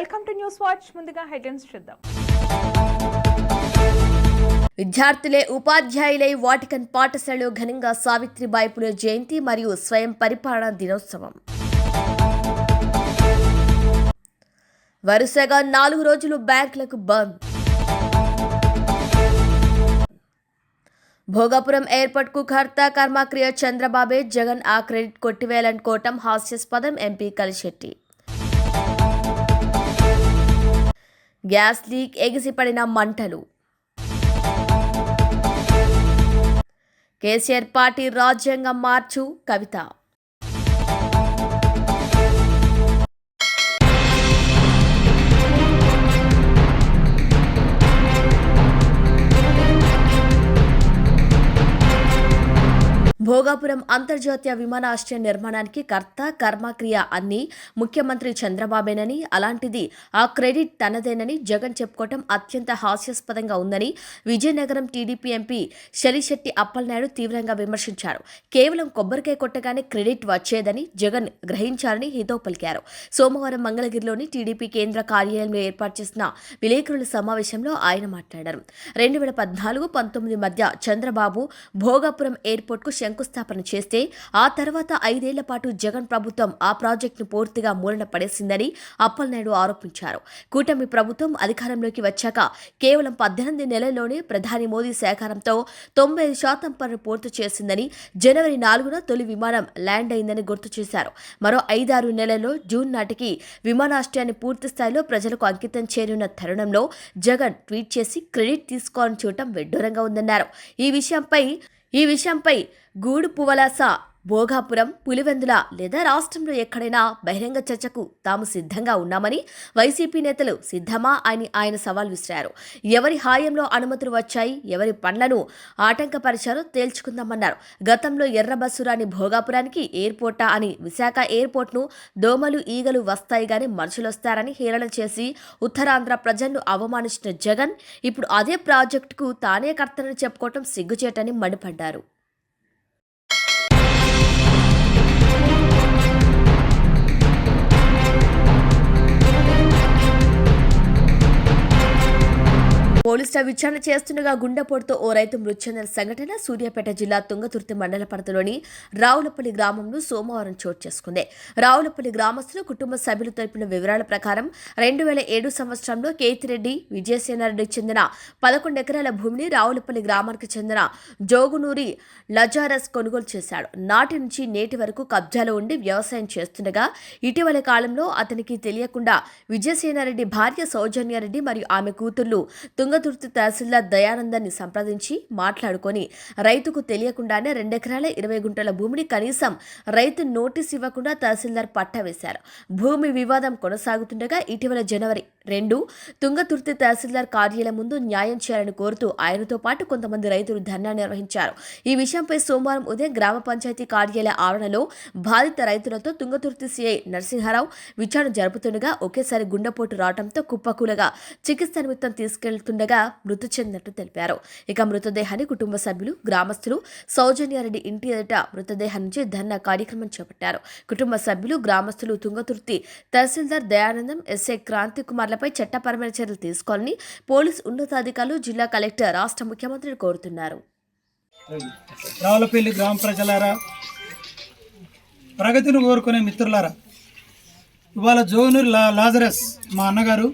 Welcome to News Watch. ముందుగా headlines చూద్దాం. విద్యార్థులే ఉపాధ్యాయులై వాటికన్ పాఠశాలలో ఘనంగా సావిత్రిబాయి పులే జయంతి మరియు స్వయం పరిపాలన దినోత్సవం. వరుసగా నాలుగు రోజులు బ్యాంకులకు బంద్. భోగాపురం ఎయిర్పోర్ట్కు కర్త కర్మక్రియ చంద్రబాబే జగన్ ఆ క్రెడిట్ కొట్టివేయాలనుకోవటం హాస్యాస్పదం ఎంపీ కలిశెట్టి. గ్యాస్ లీక్ ఎగిసిపడిన మంటలు. కేసీఆర్ పార్టీ రాజ్యాంగం మార్చు కవిత. భోగాపురం అంతర్జాతీయ విమానాశ్రయ నిర్మాణానికి కర్త కర్మక్రియ అన్ని ముఖ్యమంత్రి చంద్రబాబేనని అలాంటిది ఆ క్రెడిట్ తనదేనని జగన్ చెప్పుకోవటం అత్యంత హాస్యాస్పదంగా ఉందని విజయనగరం టీడీపీ ఎంపీ శలిశెట్టి అప్పలనాయుడు తీవ్రంగా విమర్శించారు. కేవలం కొబ్బరికాయ కొట్టగానే క్రెడిట్ వచ్చేదని జగన్ గ్రహించారని హితో పలికారు. సోమవారం మంగళగిరిలోని టీడీపీ కేంద్ర కార్యాలయంలో ఏర్పాటు చేసిన విలేకరుల సమావేశంలో ఆయన మాట్లాడారు. రెండు వేల పద్నాలుగు పంతొమ్మిది మధ్య చంద్రబాబు భోగాపురం ఎయిర్పోర్ట్కు శంకుస్థాపన చేస్తే ఆ తర్వాత ఐదేళ్ళ పాటు జగన్ ప్రభుత్వం ఆ ప్రాజెక్టును పూర్తిగా మూలన పడేసిందని అప్పలనాయుడు ఆరోపించారు. కూటమి ప్రభుత్వం అధికారంలోకి వచ్చాక కేవలం పద్దెనిమిది నెలల్లోనే ప్రధాని మోదీ సహకారంతో తొంభై ఐదు శాతం పనులు పూర్తి చేసిందని జనవరి నాలుగున తొలి విమానం ల్యాండ్ అయిందని గుర్తు చేశారు. మరో ఐదారు నెలల్లో జూన్ నాటికి విమానాశ్రయాన్ని పూర్తి స్థాయిలో ప్రజలకు అంకితం చేయనున్న తరుణంలో జగన్ ట్వీట్ చేసి క్రెడిట్ తీసుకోవాలని చూడటం విడ్డూరంగా ఉందన్నారు. ఈ విషయంపై ఈ విషయంపై గూడు పువలాస భోగాపురం పులివెందుల లేదా రాష్ట్రంలో ఎక్కడైనా బహిరంగ చర్చకు తాము సిద్ధంగా ఉన్నామని వైసీపీ నేతలు సిద్ధమా అని ఆయన సవాల్ విసిరారు. ఎవరి హాయంలో అనుమతులు వచ్చాయి ఎవరి పనులను ఆటంకపరిచారో తేల్చుకుందామన్నారు. గతంలో ఎర్రబస్సురాని భోగాపురానికి ఎయిర్పోర్టా అని విశాఖ ఎయిర్పోర్ట్ను దోమలు ఈగలు వస్తాయి గాని మనుషులొస్తారని హేళన చేసి ఉత్తరాంధ్ర ప్రజలను అవమానించిన జగన్ ఇప్పుడు అదే ప్రాజెక్టుకు తానే కర్తనని చెప్పుకోవటం సిగ్గుచేటని మండిపడ్డారు. పోలీసుల విచారణ చేస్తుండగా గుండెపోటుతో ఓ రైతు మృతి చెందిన సంఘటన సూర్యాపేట జిల్లా తుంగతుర్తి మండల పరిధిలోని రావులపల్లి గ్రామంలో సోమవారం చోటు చేసుకుంది. రావులపల్లి గ్రామస్తులు కుటుంబ సభ్యులు తెలిపిన వివరాల ప్రకారం రెండు వేల ఏడు సంవత్సరంలో కేతిరెడ్డి విజయసేనారెడ్డికి చెందిన పదకొండు ఎకరాల భూమిని రావులపల్లి గ్రామానికి చెందిన జోగునూరి లజారస్ కొనుగోలు చేశాడు. నాటి నుంచి నేటి వరకు కబ్జాలో ఉండి వ్యవసాయం చేస్తుండగా ఇటీవల కాలంలో అతనికి తెలియకుండా విజయసేనారెడ్డి భార్య సౌజన్యారెడ్డి మరియు ఆమె కూతుళ్ళు తుంగతుర్తి తహసీల్దార్ దయానందాన్ని సంప్రదించి మాట్లాడుకొని రైతుకు తెలియకుండానే రెండెకరాల ఇరవై గుంటల భూమిని కనీసం రైతు నోటీస్ ఇవ్వకుండా తహసీల్దార్ పట్టా వేశారు. భూమి వివాదం కొనసాగుతుండగా ఇటీవల జనవరి రెండు తుంగతుర్తి తహసీల్దార్ కార్యాలయం ముందు న్యాయం చేయాలని కోరుతూ ఆయనతో పాటు కొంతమంది రైతులు ధర్నా నిర్వహించారు. ఈ విషయంపై సోమవారం ఉదయం గ్రామ పంచాయతీ కార్యాలయ ఆవరణలో బాధిత రైతులతో తుంగతుర్తి సిఐ నరసింహారావు విచారణ జరుపుతుండగా ఒకేసారి గుండెపోటు రావడంతో కుప్పకూలగా చికిత్స నిమిత్తం ఉండగా మృతి చెందినట్టు తెలిపారు. ఇక మృతదేహాన్ని కుటుంబ సభ్యులు గ్రామస్తులు సౌజన్యారెడ్డి ఇంటి ఎదుట మృతదేహం నుంచి ధర్నా కార్యక్రమం చేపట్టారు. కుటుంబ సభ్యులు గ్రామస్తులు తుంగతుర్తి తహసీల్దార్ దయానందం ఎస్ఏ క్రాంతి కుమార్లపై చట్టపరమైన చర్యలు తీసుకోవాలని పోలీస్ ఉన్నతాధికారులు జిల్లా కలెక్టర్ రాష్ట్ర ముఖ్యమంత్రిని కోరుతున్నారు. రావులపల్లి గ్రామ ప్రజలారా ప్రగతిని కోరుకునే మిత్రులారా ఇవాళ జోనూరు లా లాజరస్ మా అన్నగారు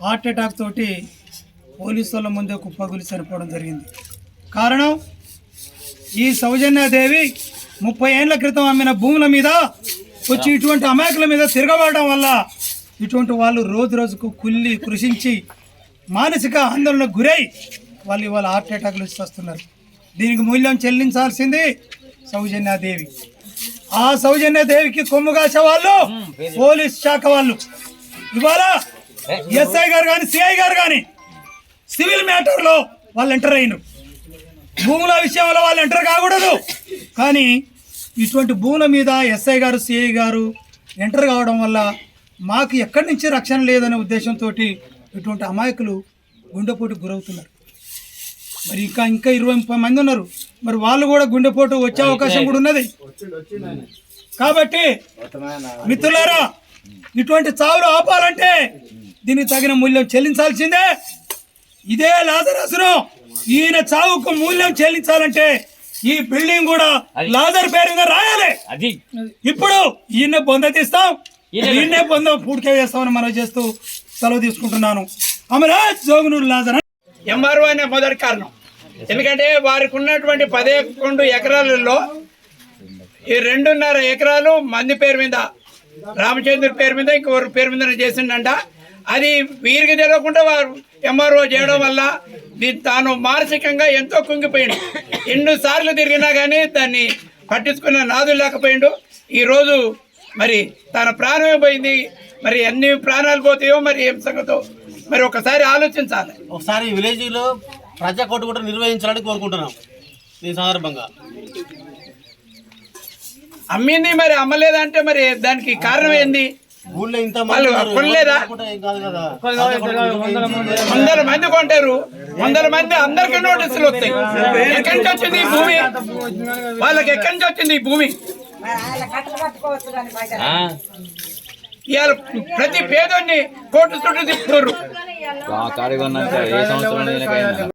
హార్ట్ అటాక్ తోటి పోలీసు వాళ్ళ ముందే కుప్పగులి చనిపోవడం జరిగింది. కారణం ఈ సౌజన్యదేవి ముప్పై ఏళ్ళ క్రితం అమ్మిన భూముల మీద వచ్చి ఇటువంటి అమాయకుల మీద తిరగబడడం వల్ల ఇటువంటి వాళ్ళు రోజు రోజుకు కుల్లి కృషించి మానసిక ఆందోళనకు గురై వాళ్ళు ఇవాళ హార్ట్ అటాక్లు వస్తున్నారు దీనికి మూల్యం చెల్లించాల్సింది సౌజన్యాదేవి ఆ సౌజన్యదేవికి కొమ్ము కాసే వాళ్ళు పోలీస్ శాఖ వాళ్ళు. ఇవాళ ఎస్ఐ గారు కానీ సిఐ గారు కానీ సివిల్ మ్యాటర్లో వాళ్ళు ఎంటర్ అయినరు. భూముల విషయంలో వాళ్ళు ఎంటర్ కాకూడదు. కానీ ఇటువంటి భూముల మీద ఎస్ఐ గారు సిఐ గారు ఎంటర్ కావడం వల్ల మాకు ఎక్కడి నుంచి రక్షణ లేదనే ఉద్దేశంతో ఇటువంటి అమాయకులు గుండెపోటు గురవుతున్నారు. మరి ఇంకా ఇంకా ఇరవై ముప్పై మంది ఉన్నారు. మరి వాళ్ళు కూడా గుండెపోటు వచ్చే అవకాశం కూడా ఉన్నది. కాబట్టి మిత్రులారా ఇటువంటి చావులు ఆపాలంటే దీనికి తగిన మూల్యం చెల్లించాల్సిందే. ఇదే లాజరస్ను ఈయన చావుకు మూల్యం చెల్లించాలంటే ఈ బిల్డింగ్ కూడా లాజర్ పేరు మీద రాయాలి. అది. ఇప్పుడు ఈయన బొంద తీస్తాం. ఈయన్నే బొంద పూడికే వేస్తామని మనం చేస్తూ సెలవు తీసుకుంటున్నాను. అమరాజ్ జోగునూరు లాజర్ ఎంఆర్ఓ అనే మొదటి కారణం. ఎందుకంటే వారికి ఉన్నటువంటి పదకొండు ఎకరాలలో ఈ రెండున్నర ఎకరాలు మంది పేరు మీద రామచంద్ర పేరు మీద ఇంకొకరి పేరు మీద చేసిండంట అది వీరికి తెలియకుండా వారు ఎంఆర్ఓ చేయడం వల్ల తాను మానసికంగా ఎంతో కుంగిపోయిండు. ఎన్ని సార్లు తిరిగినా కానీ దాన్ని పట్టించుకున్న నాదు లేకపోయిండు. ఈరోజు మరి తన ప్రాణమే పోయింది మరి ఎన్ని ప్రాణాలు పోతాయో మరి ఏం సంగతో? మరి ఒకసారి ఆలోచించాలి. ఒకసారి విలేజ్లో ప్రజా కోర్టు కూడా నిర్వహించాలని కోరుకుంటున్నాం. ఈ సందర్భంగా. అమ్మింది మరి అమ్మలేదంటే మరి దానికి కారణం ఏంది? ఊళ్ళో ఇంత వందల మంది కొంటారు. వందల మంది అందరికి నోటీసులు వస్తాయి. ఎక్కడి నుంచి వచ్చింది ఈ భూమి? వాళ్ళకి ఎక్కడి నుంచి వచ్చింది ఈ భూమి? ఆ, ఇవాళ ప్రతి పేదోన్ని కోర్టు చుట్టూ తిప్పుతారు ఏ సంవత్సరం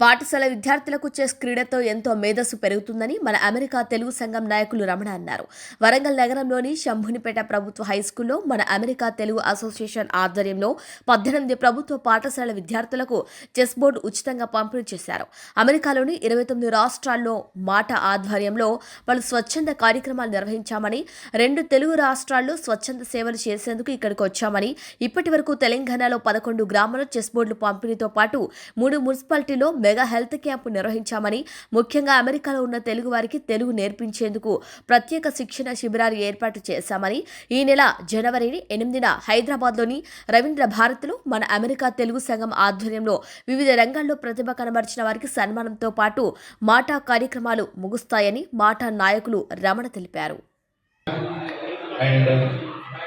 పాఠశాల విద్యార్థులకు చెస్ క్రీడతో ఎంతో మేధస్సు పెరుగుతుందని మన అమెరికా తెలుగు సంఘం నాయకులు రమణ అన్నారు. వరంగల్ నగరంలోని శంభునిపేట ప్రభుత్వ హైస్కూల్లో మన అమెరికా తెలుగు అసోసియేషన్ ఆధ్వర్యంలో పద్దెనిమిది ప్రభుత్వ పాఠశాల విద్యార్థులకు చెస్ బోర్డు ఉచితంగా పంపిణీ చేశారు. అమెరికాలోని ఇరవై తొమ్మిది రాష్ట్రాల్లో మాట ఆధ్వర్యంలో పలు స్వచ్ఛంద కార్యక్రమాలు నిర్వహించామని రెండు తెలుగు రాష్ట్రాల్లో స్వచ్ఛంద సేవలు చేసేందుకు ఇక్కడికి వచ్చామని ఇప్పటి వరకు తెలంగాణలో పదకొండు గ్రామాల చెస్ బోర్డులు పంపిణీతో పాటు మూడు మున్సిపాలిటీలో మెగా హెల్త్ క్యాంపు నిర్వహించామని ముఖ్యంగా అమెరికాలో ఉన్న తెలుగు వారికి తెలుగు నేర్పించేందుకు ప్రత్యేక శిక్షణ శిబిరాలు ఏర్పాటు చేశామని ఈ నెల జనవరి ఎనిమిదిన హైదరాబాద్లోని రవీంద్ర భారత్లో మన అమెరికా తెలుగు సంఘం ఆధ్వర్యంలో వివిధ రంగాల్లో ప్రతిభ కనబరిచిన వారికి సన్మానంతో పాటు మాటా కార్యక్రమాలు ముగుస్తాయని మాటా నాయకులు రమణ తెలిపారు.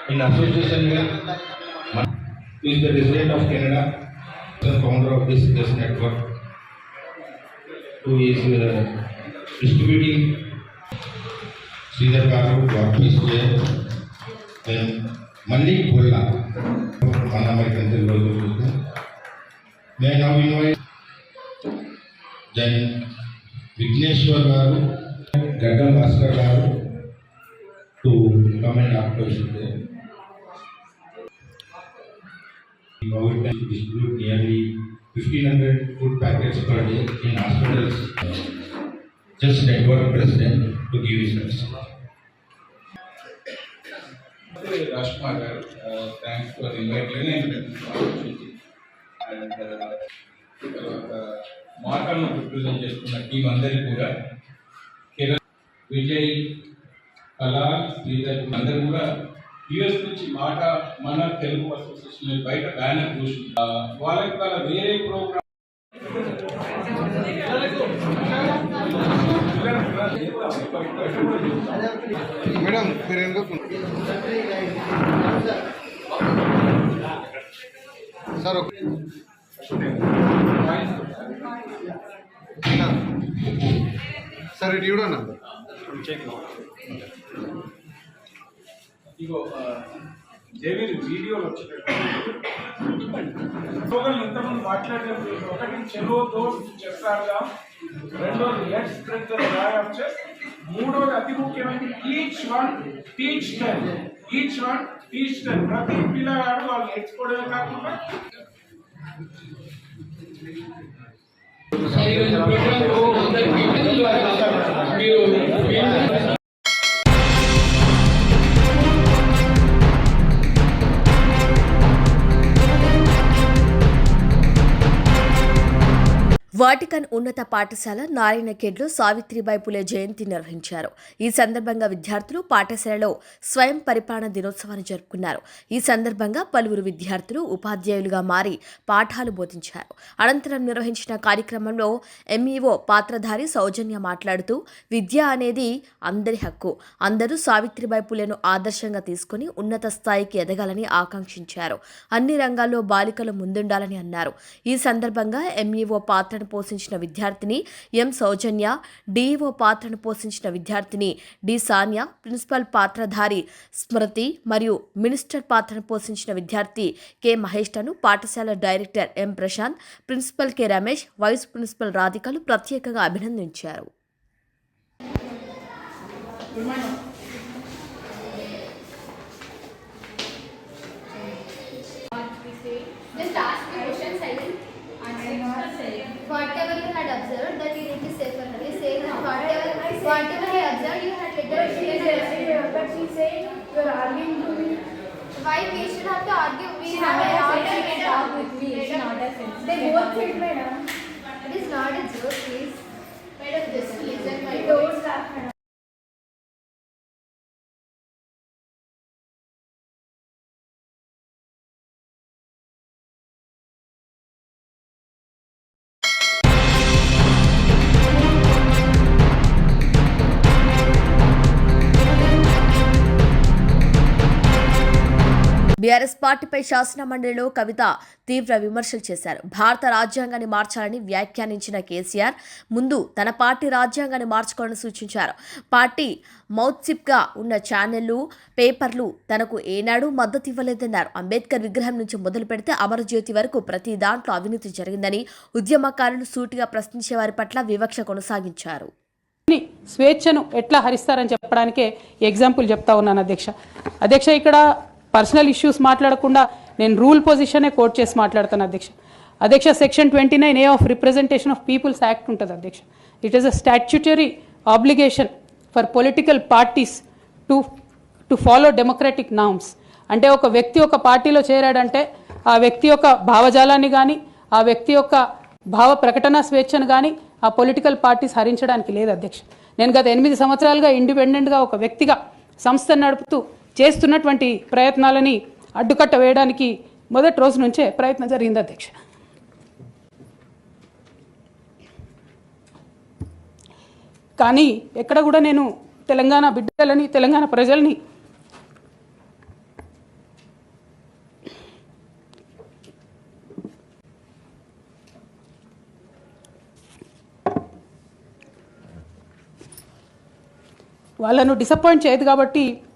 in association with is the resident of Canada, the founder of this this network, who is uh, distributing Sridhar Garu, Varghese Jay, then Malik Bolla, Pan American Business. May I now invite then Vigneshwar Garu, Gaddam Bhaskar Garu, to come and approach them. COVID time to distribute nearly fifteen hundred food packets per day in hospitals. Just network president to give his message. Rashkumar garu, uh, thanks for inviting me. And మార్కర్ను represent చేసుకున్న team అందరికీ కూడా కిరణ్ విజయ్ కళా శ్రీధర్ అందరూ కూడా US నుంచి మాట మన తెలుగు అసోసియేషన్ బయట బ్యానర్ చూసి వాళ్ళకి వాళ్ళ వేరే ప్రోగ్రామ్ మేడం మీరు ఎందుకు? సార్ సార్ ఇటు చూడన్నా ఇగో జేవీలు వీడియోలు వచ్చేటట్టు స్లోగన్ ఇంతకుముందు మాట్లాడినప్పుడు ఒకటి చెరువుతో చెప్పారుగా రెండోది let's spread the joy of chess మూడోది అతి ముఖ్యమైనది each one teach ten. Each one teach ten. ప్రతి పిల్లగాడు వాళ్ళు నేర్చుకోవడమే కాకుండా అందరికీ వాటికన్ ఉన్నత పాఠశాల నారాయణఖేడ్లో సావిత్రిబాయి పులే జయంతి నిర్వహించారు. ఈ సందర్భంగా విద్యార్థులు పాఠశాలలో స్వయం పరిపాలన దినోత్సవాన్ని జరుపుకున్నారు. ఈ సందర్భంగా పలువురు విద్యార్థులు ఉపాధ్యాయులుగా మారి పాఠాలు బోధించారు. అనంతరం నిర్వహించిన కార్యక్రమంలో ఎంఈఓ పాత్రధారి సౌజన్య మాట్లాడుతూ విద్య అనేది అందరి హక్కు. అందరూ సావిత్రిబాయి పులేను ఆదర్శంగా తీసుకుని ఉన్నత స్థాయికి ఎదగాలని ఆకాంక్షించారు. అన్ని రంగాల్లో బాలికలు ముందుండాలని అన్నారు. ఈ సందర్భంగా ఎంఈఓ పాత్రను పోషించిన విద్యార్థిని ఎం సౌజన్య డిఈఓ పాత్రను పోషించిన విద్యార్థిని డి సాన్య ప్రిన్సిపల్ పాత్రధారి స్మృతి మరియు మినిస్టర్ పాత్రను పోషించిన విద్యార్థి కె మహేష్లను పాఠశాల director M Prashanth principal K Ramesh vice principal రాధికలు ప్రత్యేకంగా అభినందించారు. Should have to argue? We have a talk with me. It's not a sense. They both said, madam. It is not a joke, please. BRS పార్టీపై శాసనమండలిలో కవిత తీవ్ర విమర్శలు చేశారు. భారత రాజ్యాంగాన్ని మార్చాలని వ్యాఖ్యానించిన కేసీఆర్ ముందు తన పార్టీ రాజ్యాంగాన్ని మార్చుకోవాలని సూచించారు. పార్టీ మౌత్సిప్గా ఉన్న ఛానళ్ళు పేపర్లు తనకు ఏనాడూ మద్దతు ఇవ్వలేదన్నారు అంబేద్కర్ విగ్రహం నుంచి మొదలు పెడితే అమరజ్యోతి వరకు ప్రతి దాంట్లో అవినీతి జరిగిందని ఉద్యమకారులు సూటిగా ప్రశ్నించే వారి పట్ల వివక్ష కొనసాగించారు. స్వేచ్ఛను ఎట్లా హరిస్తారని చెప్పడానికే ఎగ్జాంపుల్ చెప్తా ఉన్నాను అధ్యక్ష. అధ్యక్ష ఇక్కడ పర్సనల్ ఇష్యూస్ మాట్లాడకుండా నేను రూల్ పొజిషనే కోట్ చేసి మాట్లాడతాను అధ్యక్ష. అధ్యక్ష section twenty nine A of representation of people's act ఉంటుంది అధ్యక్ష. It is a statutory obligation for political parties to to follow democratic norms అంటే ఒక వ్యక్తి ఒక పార్టీలో చేరాడంటే ఆ వ్యక్తి యొక్క భావజాలాన్ని కానీ ఆ వ్యక్తి యొక్క భావ ప్రకటన స్వేచ్ఛను కానీ ఆ పొలిటికల్ పార్టీస్ హరించడానికి లేదు అధ్యక్ష. నేను గత ఎనిమిది సంవత్సరాలుగా ఇండిపెండెంట్గా ఒక వ్యక్తిగా సంస్థను నడుపుతూ చేస్తున్నటువంటి ప్రయత్నాలని అడ్డుకట్ట వేయడానికి మొదటి రోజు నుంచే ప్రయత్నం జరిగింది అధ్యక్ష. కానీ ఎక్కడ కూడా నేను తెలంగాణ బిడ్డలని తెలంగాణ ప్రజల్ని వాళ్ళను డిసప్పాయింట్ చేయదు కాబట్టి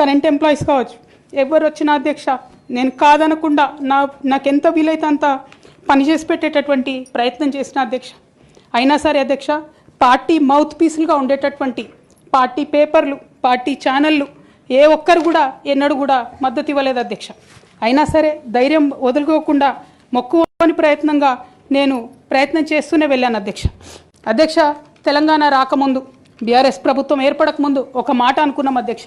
కరెంట్ ఎంప్లాయీస్ కావచ్చు. ఎవరు వచ్చినా అధ్యక్ష నేను కాదనకుండా నా నాకెంత వీలైతే అంత పనిచేసి పెట్టేటటువంటి ప్రయత్నం చేసిన అధ్యక్ష. అయినా సరే అధ్యక్ష పార్టీ మౌత్ పీసులుగా ఉండేటటువంటి పార్టీ పేపర్లు పార్టీ ఛానళ్ళు ఏ ఒక్కరు కూడా ఎన్నడూ కూడా మద్దతు ఇవ్వలేదు అధ్యక్ష. అయినా సరే ధైర్యం వదులుకోకుండా మొక్కువని ప్రయత్నంగా నేను ప్రయత్నం చేస్తూనే వెళ్ళాను అధ్యక్ష. అధ్యక్ష తెలంగాణ రాకముందు బీఆర్ఎస్ ప్రభుత్వం ఏర్పడకముందు ఒక మాట అనుకున్నాం అధ్యక్ష.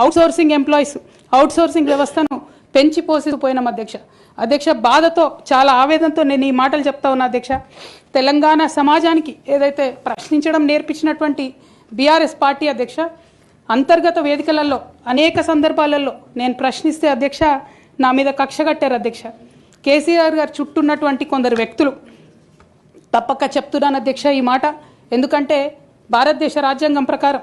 అవుట్సోర్సింగ్ ఎంప్లాయీస్ అవుట్సోర్సింగ్ వ్యవస్థను పెంచి పోసిపోయినాం అధ్యక్ష. అధ్యక్ష బాధతో చాలా ఆవేదనతో నేను ఈ మాటలు చెప్తా ఉన్నా అధ్యక్ష. తెలంగాణ సమాజానికి ఏదైతే ప్రశ్నించడం నేర్పించినటువంటి బీఆర్ఎస్ పార్టీ అధ్యక్ష అంతర్గత వేదికలలో అనేక సందర్భాలలో నేను ప్రశ్నిస్తే అధ్యక్ష నా మీద కక్ష కట్టారు అధ్యక్ష. కేసీఆర్ గారు చుట్టూన్నటువంటి కొందరు వ్యక్తులు తప్పక చెప్తున్నాను అధ్యక్ష ఈ మాట. ఎందుకంటే భారతదేశ రాజ్యాంగం ప్రకారం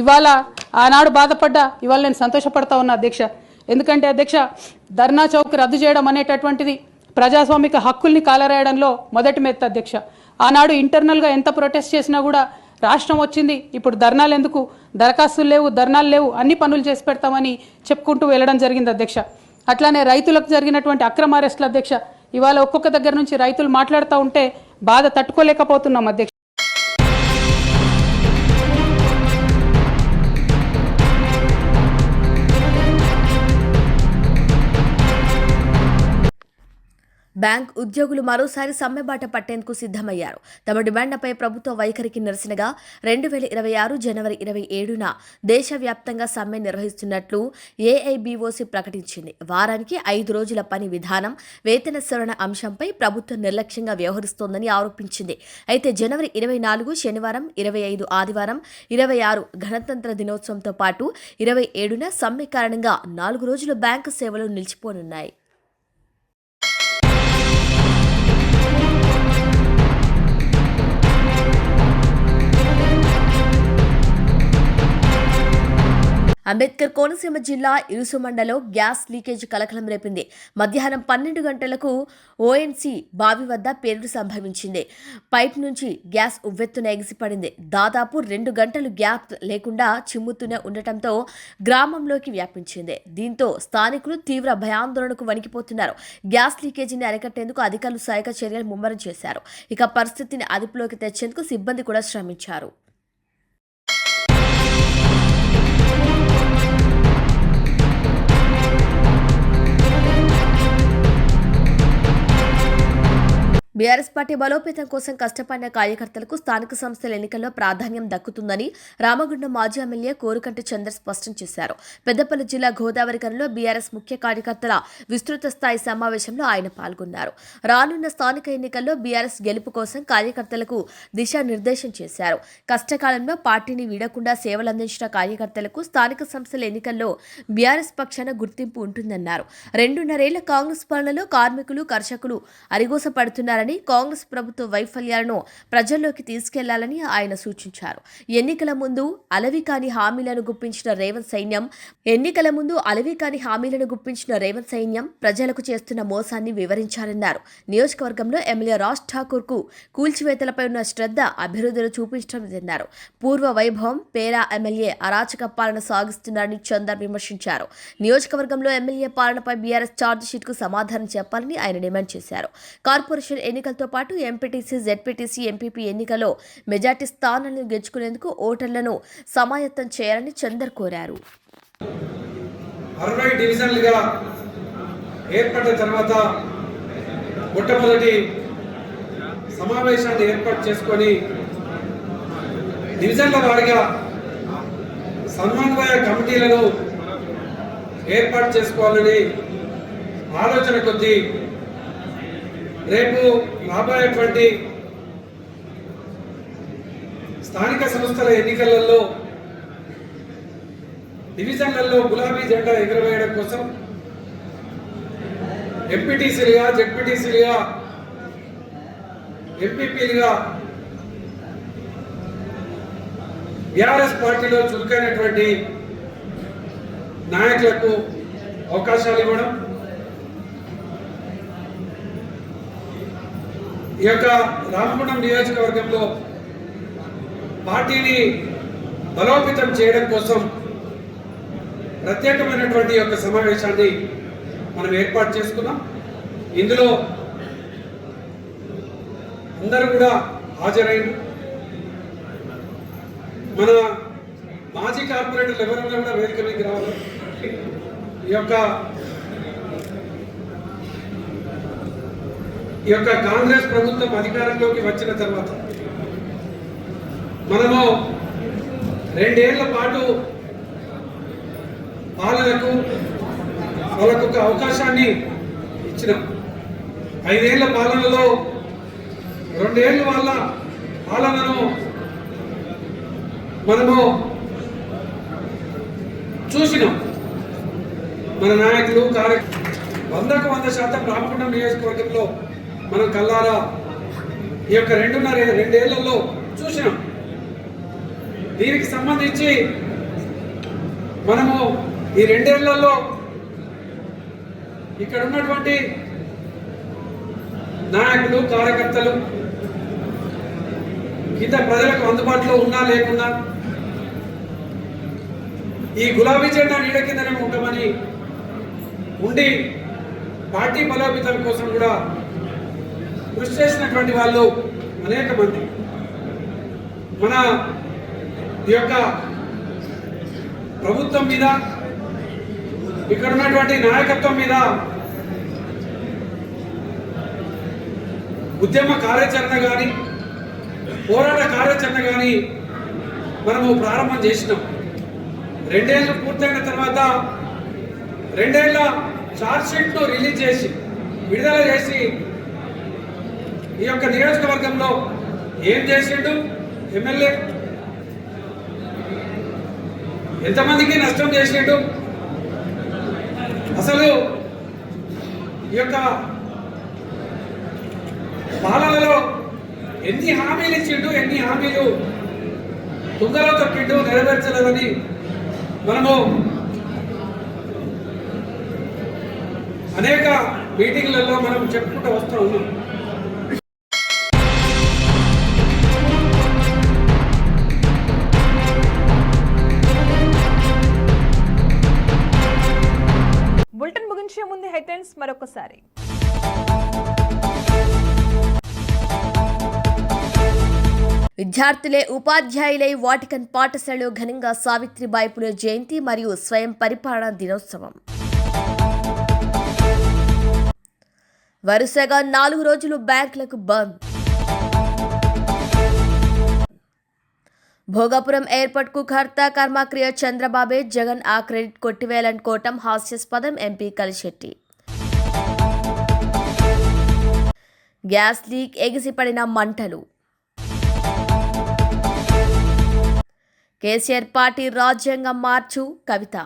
ఇవాళ ఆనాడు బాధపడ్డా ఇవాళ నేను సంతోషపడతా ఉన్నా అధ్యక్ష. ఎందుకంటే అధ్యక్ష ధర్నా చౌక్ రద్దు చేయడం అనేటటువంటిది ప్రజాస్వామిక హక్కుల్ని కాలరాయడంలో మొదటి మెత్త అధ్యక్ష. ఆనాడు ఇంటర్నల్గా ఎంత ప్రొటెస్ట్ చేసినా కూడా రాష్ట్రం వచ్చింది ఇప్పుడు ధర్నాలు ఎందుకు? దరఖాస్తులు లేవు ధర్నాలు లేవు అన్ని పనులు చేసి పెడతామని చెప్పుకుంటూ వెళ్ళడం జరిగింది అధ్యక్ష. అట్లానే రైతులకు జరిగినటువంటి అక్రమ అరెస్టుల అధ్యక్ష ఇవాళ ఒక్కొక్క దగ్గర నుంచి రైతులు మాట్లాడుతూ ఉంటే బాధ తట్టుకోలేకపోతున్నాం అధ్యక్ష. బ్యాంక్ ఉద్యోగులు మరోసారి సమ్మెబాట పట్టేందుకు సిద్ధమయ్యారు. తమ డిమాండ్లపై ప్రభుత్వ వైఖరికి నిరసనగా రెండు వేల ఇరవై ఆరు జనవరి ఇరవై ఏడున దేశవ్యాప్తంగా సమ్మె నిర్వహిస్తున్నట్లు ఏఐబిఓసి ప్రకటించింది. వారానికి ఐదు రోజుల పని విధానం వేతన సవరణ అంశంపై ప్రభుత్వం నిర్లక్ష్యంగా వ్యవహరిస్తోందని ఆరోపించింది. అయితే జనవరి ఇరవై నాలుగు శనివారం ఇరవై ఐదు ఆదివారం ఇరవై ఆరు గణతంత్ర దినోత్సవంతో పాటు ఇరవై ఏడున సమ్మె కారణంగా నాలుగు రోజులు బ్యాంకు సేవలు నిలిచిపోనున్నాయి. అంబేద్కర్ కోనసీమ జిల్లా ఇరుసుమండలో గ్యాస్ లీకేజ్ కలకలం రేపింది. మధ్యాహ్నం పన్నెండు గంటలకు ఓఎన్సీ బావి వద్ద పేలుడు సంభవించింది. పైప్ నుంచి గ్యాస్ ఉవ్వెత్తున ఎగిసిపడింది. దాదాపు రెండు గంటలు గ్యాప్ లేకుండా చిమ్ముతూనే ఉండటంతో గ్రామంలోకి వ్యాపించింది. దీంతో స్థానికులు తీవ్ర భయాందోళనకు వణికిపోతున్నారు. గ్యాస్ లీకేజీని అరికట్టేందుకు అధికారులు సహాయక చర్యలు ముమ్మరం చేశారు. ఇక పరిస్థితిని అదుపులోకి తెచ్చేందుకు సిబ్బంది కూడా శ్రమించారు. బీఆర్ఎస్ పార్టీ బలోపేతం కోసం కష్టపడిన కార్యకర్తలకు స్థానిక సంస్థల ఎన్నికల్లో ప్రాధాన్యం దక్కుతుందని రామగుండం మాజీ ఎమ్మెల్యే కోరుకంటి చంద్ర స్పష్టం చేశారు. పెద్దపల్లి జిల్లా గోదావరికరంలో బీఆర్ఎస్ ముఖ్య కార్యకర్తల విస్తృత స్థాయి సమావేశంలో ఆయన పాల్గొన్నారు. రానున్న స్థానిక ఎన్నికల్లో బీఆర్ఎస్ గెలుపు కోసం కార్యకర్తలకు దిశానిర్దేశం చేశారు. కష్టకాలంలో పార్టీని వీడకుండా సేవలందించిన కార్యకర్తలకు స్థానిక సంస్థల ఎన్నికల్లో బీఆర్ఎస్ పక్షాన గుర్తింపు ఉంటుందన్నారు. రెండున్నరేళ్ళ కాంగ్రెస్ పాలనలో కార్మికులు కర్షకులు అరిగోసపడుతున్నారని చేయాలని కాంగ్రెస్ ప్రభుత్వ వైఫల్యాలను ప్రజల్లోకి తీసుకెళ్ళాలని ఆయన సూచించారు. ఎన్నికల ముందు అలవి కాని హామీలను గుప్పించిన రేవంత్ సైన్యం ఎన్నికల ముందు అలవి కాని హామీలను గుప్పించిన రేవంత్ సైన్యం ప్రజలకు చేస్తున్న మోసాన్ని వివరించారన్నారు. నియోజకవర్గంలో ఎమ్మెల్యే రాజ్ ఠాకూర్కు కూల్చివేతలపై ఉన్న శ్రద్ధ అభివృద్ధిలో చూపించడం లేదన్నారు పూర్వ వైభవం పేరా ఎమ్మెల్యే అరాచక పాలన సాగిస్తున్నారని చందర్ విమర్శించారు. నియోజకవర్గంలో ఎమ్మెల్యే పాలనపై బీఆర్ఎస్ ఛార్జ్ షీట్కు సమాధానం చెప్పాలని ఆయన డిమాండ్ చేశారు. కార్పొరేషన్ ఎన్నికలతో పాటు ఎంపీటీసీ జెడ్పీటీసీ ఎంపీపీ ఎన్నికల్లో మెజార్టీ స్థానాలను గెలుచుకునేందుకు ఓటర్లను సమాయత్తం చేయాలని చందర్ కోరారు. అరవై డివిజన్లుగా ఏర్పడిన తర్వాత మొట్టమొదటి సమావేశాన్ని ఏర్పాటు చేసుకొని డివిజన్ల వారిగా సమన్వయ కమిటీలను ఏర్పాటు చేసుకోవాలని ఆలోచన కొద్దీ రేపు రాబోయేటువంటి స్థానిక సంస్థల ఎన్నికలలో డివిజన్లలో గులాబీ జెండా ఎగురవేయడం కోసం ఎంపీటీసీలుగా జెడ్పీటీసీలుగా ఎంపీపీలుగా బీఆర్ఎస్ పార్టీలో చురుకైనటువంటి నాయకులకు అవకాశాలు ఇవ్వడం ఈ యొక్క రామగుండం నియోజకవర్గంలో పార్టీని బలోపేతం చేయడం కోసం ప్రత్యేకమైనటువంటి యొక్క సమావేశాన్ని మనం ఏర్పాటు చేసుకున్నాం. ఇందులో అందరూ కూడా హాజరైన మన మాజీ కార్పొరేటర్లు ఎవరైనా కూడా వేదిక మీదకి రావాలి. ఈ యొక్క ఈ యొక్క కాంగ్రెస్ ప్రభుత్వం అధికారంలోకి వచ్చిన తర్వాత మనము రెండేళ్ళ పాటు పాలనకు వాళ్ళకు ఒక అవకాశాన్ని ఇచ్చినాం. ఐదేళ్ళ పాలనలో రెండేళ్ళు వాళ్ళ పాలనను మనము చూసినాం. మన నాయకులు కార్య వందకు వంద శాతం రామకుండం నియోజకవర్గంలో మనం కల్లారా? ఈ యొక్క రెండున్నర రెండేళ్ళలో చూసినాం. దీనికి సంబంధించి మనము ఈ రెండేళ్ళలో ఇక్కడ ఉన్నటువంటి నాయకులు కార్యకర్తలు కింద ప్రజలకు అందుబాటులో ఉన్నా లేకున్నా ఈ గులాబీ జెండా నీడ కిందనే ఉంటామని ఉండి పార్టీ బలోపేతం కోసం కూడా కృషి చేసినటువంటి వాళ్ళు అనేక మంది. మన ఈ యొక్క ప్రభుత్వం మీద ఇక్కడ ఉన్నటువంటి నాయకత్వం మీద ఉద్యమ కార్యాచరణ కానీ పోరాట కార్యాచరణ కానీ మనము ప్రారంభం చేసినాం. రెండేళ్ళు పూర్తయిన తర్వాత రెండేళ్ళ ఛార్జ్ షీట్ను రిలీజ్ చేసి విడుదల చేసి ఈ యొక్క నియోజకవర్గంలో ఏం చేసిండు ఎమ్మెల్యే? ఎంతమందికి నష్టం చేసిండు? అసలు ఈ యొక్క పాలనలో ఎన్ని హామీలు ఇచ్చిండు ఎన్ని హామీలు తుంగలో తప్పిండు నెరవేర్చలేదని మనము అనేక మీటింగ్లలో మనం చెప్పుకుంటూ వస్తూ ఉన్నాం. మరొకసారి విద్యార్థులే ఉపాధ్యాయులై వాటికన్ పాఠశాలలో ఘనంగా సావిత్రిబాయి పులే జయంతి మరియు స్వయం పరిపాలన దినోత్సవం. వరుసగా నాలుగు రోజులు బ్యాంకులకు బంద్. భోగాపురం ఎయిర్పోర్ట్కు కర్త కర్మక్రియ చంద్రబాబే జగన్ ఆ క్రెడిట్ కొట్టివేయాలనుకోవటం హాస్యాస్పదం ఎంపీ కలిశెట్టి. గ్యాస్ లీక్ ఎగిసిపడిన మంటలు. కేసీఆర్ పార్టీ రాజ్యాంగం మార్చు కవిత.